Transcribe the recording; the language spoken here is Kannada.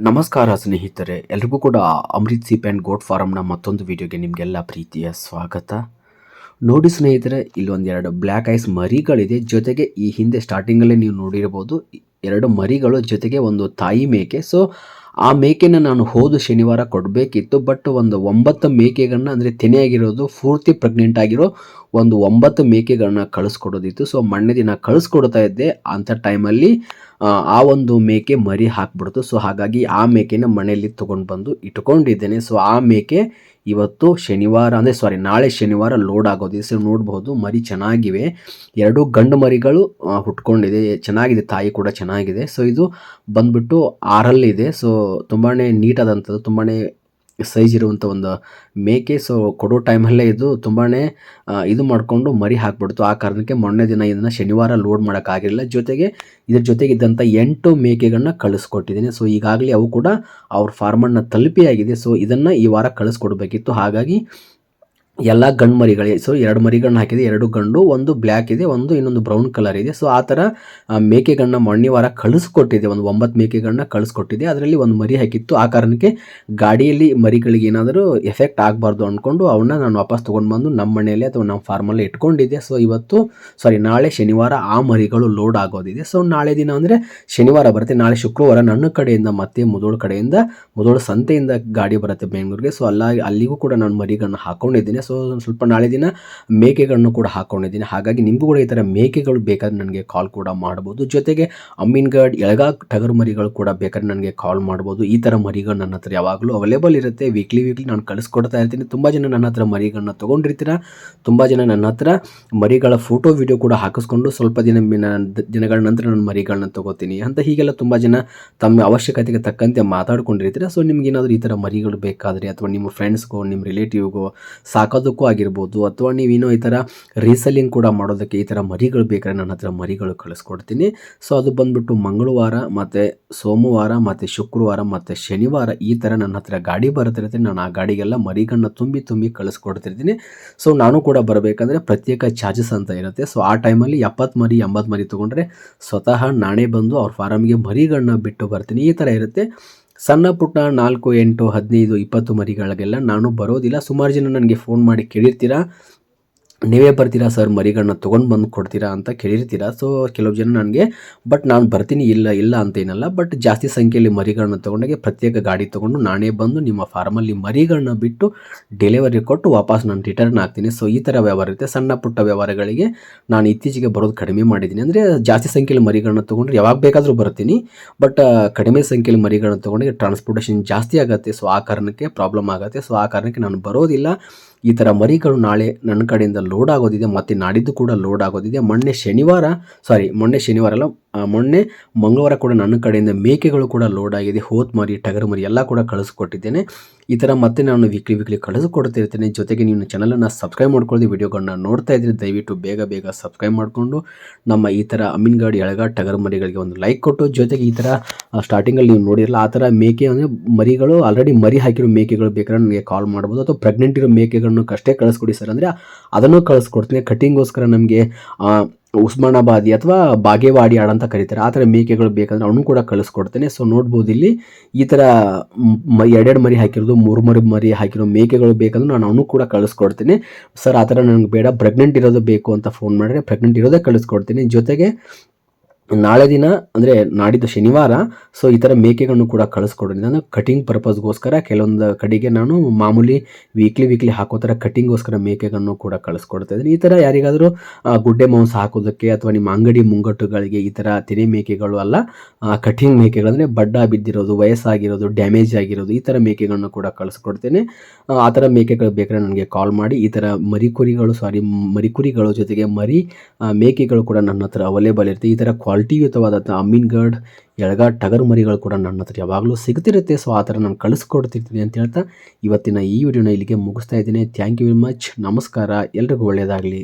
ನಮಸ್ಕಾರ ಸ್ನೇಹಿತರೆ ಎಲ್ರಿಗೂ ಕೂಡ ಅಮೃತ್ ಸೀಪ್ ಆ್ಯಂಡ್ ಗೋಟ್ ಫಾರಮ್ನ ಮತ್ತೊಂದು ವಿಡಿಯೋಗೆ ನಿಮಗೆಲ್ಲ ಪ್ರೀತಿಯ ಸ್ವಾಗತ ನೋಡಿ ಸ್ನೇಹಿತರೆ ಇಲ್ಲೊಂದೆರಡು ಬ್ಲ್ಯಾಕ್ ಐಸ್ ಮರಿಗಳಿದೆ. ಜೊತೆಗೆ ಈ ಹಿಂದೆ ಸ್ಟಾರ್ಟಿಂಗಲ್ಲೇ ನೀವು ನೋಡಿರ್ಬೋದು, ಎರಡು ಮರಿಗಳು ಜೊತೆಗೆ ಒಂದು ತಾಯಿ ಮೇಕೆ. ಸೊ ಆ ಮೇಕೆನ ನಾನು ಹೋದ ಶನಿವಾರ ಕೊಡಬೇಕಿತ್ತು ಬಟ್ ಒಂದು ಒಂಬತ್ತು ಮೇಕೆಗಳನ್ನ, ಅಂದರೆ ತೆನೆಯಾಗಿರೋದು, ಪೂರ್ತಿ ಪ್ರೆಗ್ನೆಂಟ್ ಆಗಿರೋ ಒಂದು ಒಂಬತ್ತು ಮೇಕೆಗಳನ್ನ ಕಳಿಸ್ಕೊಡೋದಿತ್ತು. ಸೊ ಮೊನ್ನೆ ದಿನ ಕಳಿಸ್ಕೊಡ್ತಾ ಇದ್ದೆ. ಅಂಥ ಟೈಮಲ್ಲಿ ಆ ಒಂದು ಮೇಕೆ ಮರಿ ಹಾಕ್ಬಿಡ್ತು. ಸೊ ಹಾಗಾಗಿ ಆ ಮೇಕೆನ ಮನೆಯಲ್ಲಿ ತೊಗೊಂಡು ಬಂದು ಇಟ್ಕೊಂಡಿದ್ದೇನೆ. ಸೊ ಆ ಮೇಕೆ ಇವತ್ತು ಶನಿವಾರ ಅಂದರೆ ಸಾರಿ ನಾಳೆ ಶನಿವಾರ ಲೋಡ್ ಆಗೋದು. ಸೊ ನೋಡ್ಬೋದು, ಮರಿ ಚೆನ್ನಾಗಿವೆ. ಎರಡು ಗಂಡು ಮರಿಗಳು ಹುಟ್ಕೊಂಡಿದೆ. ಚೆನ್ನಾಗಿದೆ, ತಾಯಿ ಕೂಡ ಚೆನ್ನಾಗಿದೆ. ಸೊ ಇದು ಬಂದ್ಬಿಟ್ಟು ಆರಲ್ಲಿದೆ. ಸೊ ತುಂಬಾ ನೀಟಾದಂಥದ್ದು ತುಂಬಾ ಸೈಜ್ ಇರುವಂಥ ಒಂದು ಮೇಕೆ ಸೊ ಕೊಡೋ ಟೈಮಲ್ಲೇ ಇದು ತುಂಬಾ ಇದು ಮಾಡಿಕೊಂಡು ಮರಿ ಹಾಕ್ಬಿಡ್ತು. ಆ ಕಾರಣಕ್ಕೆ ಮೊನ್ನೆ ದಿನ ಇದನ್ನು ಶನಿವಾರ ಲೋಡ್ ಮಾಡೋಕ್ಕಾಗಿರಲಿಲ್ಲ ಜೊತೆಗೆ ಇದ್ರ ಜೊತೆಗೆ ಇದ್ದಂಥ ಎಂಟು ಮೇಕೆಗಳನ್ನ ಕಳಿಸ್ಕೊಟ್ಟಿದ್ದೀನಿ. ಸೊ ಈಗಾಗಲೇ ಅವು ಕೂಡ ಅವ್ರ ಫಾರ್ಮನ್ನ ತಲುಪಿಯಾಗಿದೆ. ಸೊ ಇದನ್ನು ಈ ವಾರ ಕಳಿಸ್ಕೊಡ್ಬೇಕಿತ್ತು. ಹಾಗಾಗಿ ಎಲ್ಲ ಗಂಡು ಮರಿಗಳೇ ಸೊ ಎರಡು ಮರಿಗಳನ್ನ ಹಾಕಿದೆ, ಎರಡು ಗಂಡು, ಒಂದು ಬ್ಲ್ಯಾಕ್ ಇದೆ, ಒಂದು ಇನ್ನೊಂದು ಬ್ರೌನ್ ಕಲರ್ ಇದೆ. ಸೊ ಆ ಥರ ಮೇಕೆಗಳನ್ನ ಮೊನ್ನೆ ವಾರ ಕಳಿಸ್ಕೊಟ್ಟಿದೆ, ಒಂದು ಒಂಬತ್ತು ಮೇಕೆಗಳನ್ನ ಕಳಿಸ್ಕೊಟ್ಟಿದೆ. ಅದರಲ್ಲಿ ಒಂದು ಮರಿ ಹಾಕಿತ್ತು. ಆ ಕಾರಣಕ್ಕೆ ಗಾಡಿಯಲ್ಲಿ ಮರಿಗಳಿಗೆ ಏನಾದರೂ ಎಫೆಕ್ಟ್ ಆಗಬಾರ್ದು ಅಂದ್ಕೊಂಡು ಅವನ್ನ ನಾನು ವಾಪಸ್ ತೊಗೊಂಡು ಬಂದು ನಮ್ಮ ಮನೆಯಲ್ಲಿ ಅಥವಾ ನಮ್ಮ ಫಾರ್ಮಲ್ಲಿ ಇಟ್ಕೊಂಡಿದ್ದೆ. ಸೊ ಇವತ್ತು ಸಾರಿ ನಾಳೆ ಶನಿವಾರ ಆ ಮರಿಗಳು ಲೋಡ್ ಆಗೋದಿದೆ. ಸೊ ನಾಳೆ ದಿನ ಅಂದರೆ ಶನಿವಾರ ಬರುತ್ತೆ. ನಾಳೆ ಶುಕ್ರವಾರ ನನ್ನ ಕಡೆಯಿಂದ ಮತ್ತೆ ಮುದೋಳ ಕಡೆಯಿಂದ, ಮುದೋಳ ಸಂತೆಯಿಂದ ಗಾಡಿ ಬರುತ್ತೆ ಬೆಂಗಳೂರಿಗೆ ಸೊ ಅಲ್ಲ, ಅಲ್ಲಿಗೂ ಕೂಡ ನಾನು ಮರಿಗಳನ್ನ ಸೊ ಸ್ವಲ್ಪ ನಾಳೆ ದಿನ ಮೇಕೆಗಳನ್ನು ಕೂಡ ಹಾಕೊಂಡಿದ್ದೀನಿ. ಹಾಗಾಗಿ ನಿಮಗೂ ಕೂಡ ಈ ಥರ ಮೇಕೆಗಳು ಬೇಕಾದ್ರೆ ನನಗೆ ಕಾಲ್ ಕೂಡ ಮಾಡ್ಬೋದು. ಜೊತೆಗೆ ಅಮ್ಮಿನ್ಗಡ್ ಎಳಗ ಟಗರು ಮರಿಗಳು ಕೂಡ ಬೇಕಾದ್ರೆ ನನಗೆ ಕಾಲ್ ಮಾಡ್ಬೋದು. ಈ ಥರ ಮರಿಗಳು ನನ್ನ ಹತ್ರ ಯಾವಾಗಲೂ ಅವೈಲೇಬಲ್ ಇರುತ್ತೆ. ವೀಕ್ಲಿ ವೀಕ್ಲಿ ನಾನು ಕಳಿಸ್ಕೊಡ್ತಾ ಇರ್ತೀನಿ. ತುಂಬ ಜನ ನನ್ನ ಹತ್ರ ಮರಿಗಳನ್ನ ತೊಗೊಂಡಿರ್ತೀರ? ತುಂಬ ಜನ ನನ್ನ ಹತ್ರ ಮರಿಗಳ ಫೋಟೋ ವಿಡಿಯೋ ಕೂಡ ಹಾಕಿಸ್ಕೊಂಡು ಸ್ವಲ್ಪ ದಿನ ದಿನಗಳ ನಂತರ ನಾನು ಮರಿಗಳನ್ನ ತಗೋತೀನಿ. ಅಂತ ಹೀಗೆಲ್ಲ ತುಂಬ ಜನ ತಮ್ಮ ಅವಶ್ಯಕತೆಗೆ ತಕ್ಕಂತೆ ಮಾತಾಡ್ಕೊಂಡಿರ್ತೀರ? ಸೊ ನಿಮ್ಗೆ ಏನಾದರೂ ಈ ಥರ ಮರಿಗಳು ಬೇಕಾದರೆ ಅಥವಾ ನಿಮ್ಮ ಫ್ರೆಂಡ್ಸ್ಗೋ ನಿಮ್ಮ ರಿಲೇಟಿವ್ಗೋ ಸಾಕೋದಕ್ಕೂ ಆಗಿರ್ಬೋದು, ಅಥವಾ ನೀವೇನೋ ಈ ಥರ ರೀಸೆಲ್ಲಿಂಗ್ ಕೂಡ ಮಾಡೋದಕ್ಕೆ ಈ ಥರ ಮರಿಗಳು ಬೇಕಾದ್ರೆ ನನ್ನ ಹತ್ರ ಮರಿಗಳು ಕಳಿಸ್ಕೊಡ್ತೀನಿ. ಸೊ ಅದು ಬಂದುಬಿಟ್ಟು ಮಂಗಳವಾರ ಮತ್ತು ಸೋಮವಾರ ಮತ್ತು ಶುಕ್ರವಾರ ಮತ್ತು ಶನಿವಾರ ಈ ಥರ ನನ್ನ ಹತ್ರ ಗಾಡಿ ಬರ್ತಿರುತ್ತೆ ನಾನು ಆ ಗಾಡಿಗೆಲ್ಲ ಮರಿಗಳನ್ನ ತುಂಬಿ ತುಂಬಿ ಕಳಿಸ್ಕೊಡ್ತಿರ್ತೀನಿ. ಸೊ ನಾನು ಕೂಡ ಬರಬೇಕಂದ್ರೆ ಪ್ರತ್ಯೇಕ ಚಾರ್ಜಸ್ ಅಂತ ಇರುತ್ತೆ. ಸೊ ಆ ಟೈಮಲ್ಲಿ ಎಪ್ಪತ್ತು ಮರಿ, ಎಂಬತ್ತು ಮರಿ ತೊಗೊಂಡ್ರೆ ಸ್ವತಃ ನಾನೇ ಬಂದು ಅವ್ರ ಫಾರಮ್ಗೆ ಮರಿಗಳನ್ನ ಬಿಟ್ಟು ಬರ್ತೀನಿ. ಈ ಥರ ಇರುತ್ತೆ. ಸಣ್ಣ ಪುಟ್ಟ ನಾಲ್ಕು, ಎಂಟು, ಹದಿನೈದು, ಇಪ್ಪತ್ತು ಮರಿಗಳಿಗೆಲ್ಲ ನಾನು ಬರೋದಿಲ್ಲ. ಸುಮಾರು ಜನ ನನಗೆ ಫೋನ್ ಮಾಡಿ ಕೇಳಿರ್ತೀರಾ? ನೀವೇ ಬರ್ತೀರಾ ಸರ್? ಮರಿಗಳನ್ನ ತೊಗೊಂಡು ಬಂದು ಕೊಡ್ತೀರಾ ಅಂತ ಕೇಳಿರ್ತೀರಾ? ಸೊ ಕೆಲವು ಜನ ನನಗೆ, ಬಟ್ ನಾನು ಬರ್ತೀನಿ, ಇಲ್ಲ ಇಲ್ಲ ಅಂತ ಏನಲ್ಲ. ಬಟ್ ಜಾಸ್ತಿ ಸಂಖ್ಯೆಯಲ್ಲಿ ಮರಿಗಳನ್ನ ತೊಗೊಂಡಾಗೆ ಪ್ರತ್ಯೇಕ ಗಾಡಿ ತೊಗೊಂಡು ನಾನೇ ಬಂದು ನಿಮ್ಮ ಫಾರ್ಮಲ್ಲಿ ಮರಿಗಳನ್ನ ಬಿಟ್ಟು ಡೆಲಿವರಿ ಕೊಟ್ಟು ವಾಪಸ್ ನಾನು ರಿಟರ್ನ್ ಆಗ್ತೀನಿ. ಸೊ ಈ ಥರ ವ್ಯವಹಾರ ಇರುತ್ತೆ. ಸಣ್ಣ ಪುಟ್ಟ ವ್ಯವಹಾರಗಳಿಗೆ ನಾನು ಇತ್ತೀಚೆಗೆ ಬರೋದು ಕಡಿಮೆ ಮಾಡಿದ್ದೀನಿ. ಅಂದರೆ ಜಾಸ್ತಿ ಸಂಖ್ಯೆಯಲ್ಲಿ ಮರಿಗಳನ್ನ ತೊಗೊಂಡ್ರೆ ಯಾವಾಗ ಬೇಕಾದರೂ ಬರ್ತೀನಿ. ಬಟ್ ಕಡಿಮೆ ಸಂಖ್ಯೆಯಲ್ಲಿ ಮರಿಗಳನ್ನ ತೊಗೊಂಡ್ರೆ ಟ್ರಾನ್ಸ್ಪೋರ್ಟೇಷನ್ ಜಾಸ್ತಿ ಆಗುತ್ತೆ. ಸೊ ಆ ಕಾರಣಕ್ಕೆ ಪ್ರಾಬ್ಲಮ್ ಆಗುತ್ತೆ. ಸೊ ಆ ಕಾರಣಕ್ಕೆ ನಾನು ಬರೋದಿಲ್ಲ. ಈ ಥರ ಮರಿಗಳು ನಾಳೆ ನನ್ನ ಕಡೆಯಿಂದ ಲೋಡ್ ಆಗೋದಿದೆ, ಮತ್ತು ನಾಡಿದ್ದು ಕೂಡ ಲೋಡ್ ಆಗೋದಿದೆ. ಮೊನ್ನೆ ಶನಿವಾರ ಸಾರಿ ಮೊನ್ನೆ ಶನಿವಾರ ಅಲ್ಲ ಮೊನ್ನೆ ಮಂಗಳವಾರ ಕೂಡ ನನ್ನ ಕಡೆಯಿಂದ ಮೇಕೆಗಳು ಕೂಡ ಲೋಡ್ ಆಗಿದೆ. ಹೋತ್ ಮರಿ ಟಗರು ಮರಿ ಎಲ್ಲ ಕೂಡ ಕಳಿಸ್ಕೊಟ್ಟಿದ್ದೇನೆ. ಈ ಥರ ಮತ್ತೆ ನಾನು ವೀಕ್ಲಿ ವೀಕ್ಲಿ ಕಳಿಸ್ಕೊಡ್ತಿರ್ತೇನೆ ಜೊತೆಗೆ ನೀವು ಚಾನಲನ್ನು ಸಬ್ಸ್ಕ್ರೈಬ್ ಮಾಡ್ಕೊಳ್ಳಿ ವೀಡಿಯೋಗಳನ್ನ ನೋಡ್ತಾ ಇದ್ದರೆ ದಯವಿಟ್ಟು ಬೇಗ ಬೇಗ ಸಬ್ಸ್ಕ್ರೈಬ್ ಮಾಡಿಕೊಂಡು ನಮ್ಮ ಈ ಥರ ಅಮೀನ್ಗಾಡಿ ಎಳಗ ಟಗರ್ ಮರಿಗಳಿಗೆ ಒಂದು ಲೈಕ್ ಕೊಟ್ಟು, ಜೊತೆಗೆ ಈ ಥರ ಸ್ಟಾರ್ಟಿಂಗಲ್ಲಿ ನೀವು ನೋಡಿರಲ್ಲ, ಆ ಥರ ಮೇಕೆ ಅಂದರೆ ಮರಿಗಳು ಆಲ್ರೆಡಿ ಮರಿ ಹಾಕಿರೋ ಮೇಕೆಗಳು ಬೇಕಾದ್ರೆ ನನಗೆ ಕಾಲ್ ಮಾಡ್ಬೋದು. ಅಥವಾ ಪ್ರೆಗ್ನೆಂಟ್ ಇರೋ ಮೇಕೆಗಳನ್ನು ಅಷ್ಟೇ ಕಳಿಸ್ಕೊಡಿ ಸರ್ ಅಂದರೆ ಅದನ್ನು ಕಳಿಸ್ಕೊಡ್ತೀನಿ. ಕಟ್ಟಿಂಗೋಸ್ಕರ ನಮಗೆ ಉಸ್ಮಾನಾಬಾದಿ ಅಥವಾ ಬಾಗೇವಾಡಿ ಆಡ ಅಂತ ಕರೀತಾರೆ. ಆ ಥರ ಮೇಕೆಗಳು ಬೇಕಂದ್ರೆ ಅವನು ಕೂಡ ಕಳಿಸ್ಕೊಡ್ತೇನೆ. ಸೊ ನೋಡ್ಬೋದು ಇಲ್ಲಿ ಈ ಥರ ಎರಡೆರಡು ಮರಿ ಹಾಕಿರೋದು, ಮೂರು ಮರಿ ಮರಿ ಹಾಕಿರೋ ಮೇಕೆಗಳು ಬೇಕಂದ್ರೆ ನಾನು ಅವನು ಕೂಡ ಕಳಿಸ್ಕೊಡ್ತೀನಿ. ಸರ್ ಆ ಥರ ನನಗೆ ಬೇಡ. ಪ್ರೆಗ್ನೆಂಟ್ ಇರೋದು ಬೇಕು ಅಂತ ಫೋನ್ ಮಾಡಿದ್ರೆ ಪ್ರೆಗ್ನೆಂಟ್ ಇರೋದೇ ಕಳಿಸ್ಕೊಡ್ತೀನಿ. ಜೊತೆಗೆ ನಾಳೆ ದಿನ ಅಂದರೆ ನಾಡಿದ್ದು ಶನಿವಾರ ಸೊ ಈ ಥರ ಮೇಕೆಗಳನ್ನು ಕೂಡ ಕಳಿಸ್ಕೊಡೋಣ ಅಂದರೆ ಕಟಿಂಗ್ ಪರ್ಪಸ್ಗೋಸ್ಕರ ಕೆಲವೊಂದು ಕಡೆಗೆ ನಾನು ಮಾಮೂಲಿ ವೀಕ್ಲಿ ವೀಕ್ಲಿ ಹಾಕೋ ಥರ ಕಟಿಂಗ್ಗೋಸ್ಕರ ಮೇಕೆಗಳನ್ನು ಕೂಡ ಕಳಿಸ್ಕೊಡ್ತಾ ಇದ್ದೀನಿ. ಈ ಥರ ಯಾರಿಗಾದರೂ ಗುಡ್ಡೆ ಮಾಂಸ ಹಾಕೋದಕ್ಕೆ ಅಥವಾ ನಿಮ್ಮ ಅಂಗಡಿ ಮುಂಗಟ್ಟುಗಳಿಗೆ ಈ ಥರ ತೆನೆ ಮೇಕೆಗಳು ಅಲ್ಲ ಕಟಿಂಗ್ ಮೇಕೆಗಳು ಅಂದರೆ ಬಡ್ಡ ಬಿದ್ದಿರೋದು ವಯಸ್ಸಾಗಿರೋದು ಡ್ಯಾಮೇಜ್ ಆಗಿರೋದು ಈ ಥರ ಮೇಕೆಗಳನ್ನು ಕೂಡ ಕಳಿಸ್ಕೊಡ್ತೇನೆ. ಆ, ಥರ ಮೇಕೆಗಳು ಬೇಕಾದ್ರೆ ನನಗೆ ಕಾಲ್ ಮಾಡಿ ಈ ಥರ ಮರಿಕುರಿಗಳು ಸಾರಿ ಮರಿಕುರಿಗಳು ಜೊತೆಗೆ ಮರಿ ಮೇಕೆಗಳು ಕೂಡ ನನ್ನ ಹತ್ರ ಅವೈಲೇಬಲ್ ಇರುತ್ತೆ. ಈ ಥರ ಕ್ವಾಲಿಟಿಯುತವಾದಂಥ ಅಮೀನ್ಗಡ್, ಎಳಗ ಟಗರು ಮರಿಗಳು ಕೂಡ ನನ್ನ ಹತ್ರ ಯಾವಾಗಲೂ ಸಿಗ್ತಿರುತ್ತೆ. ಸೊ ಆ ಥರ ನಾನು ಕಳಿಸ್ಕೊಡ್ತಿರ್ತೀನಿ ಅಂತ ಹೇಳ್ತಾ ಇವತ್ತಿನ ಈ ವಿಡಿಯೋನ ಇಲ್ಲಿಗೆ ಮುಗಿಸ್ತಾ ಇದ್ದೀನಿ. ಥ್ಯಾಂಕ್ ಯು ವೆರಿ ಮಚ್ ನಮಸ್ಕಾರ. ಎಲ್ರಿಗೂ ಒಳ್ಳೆಯದಾಗಲಿ.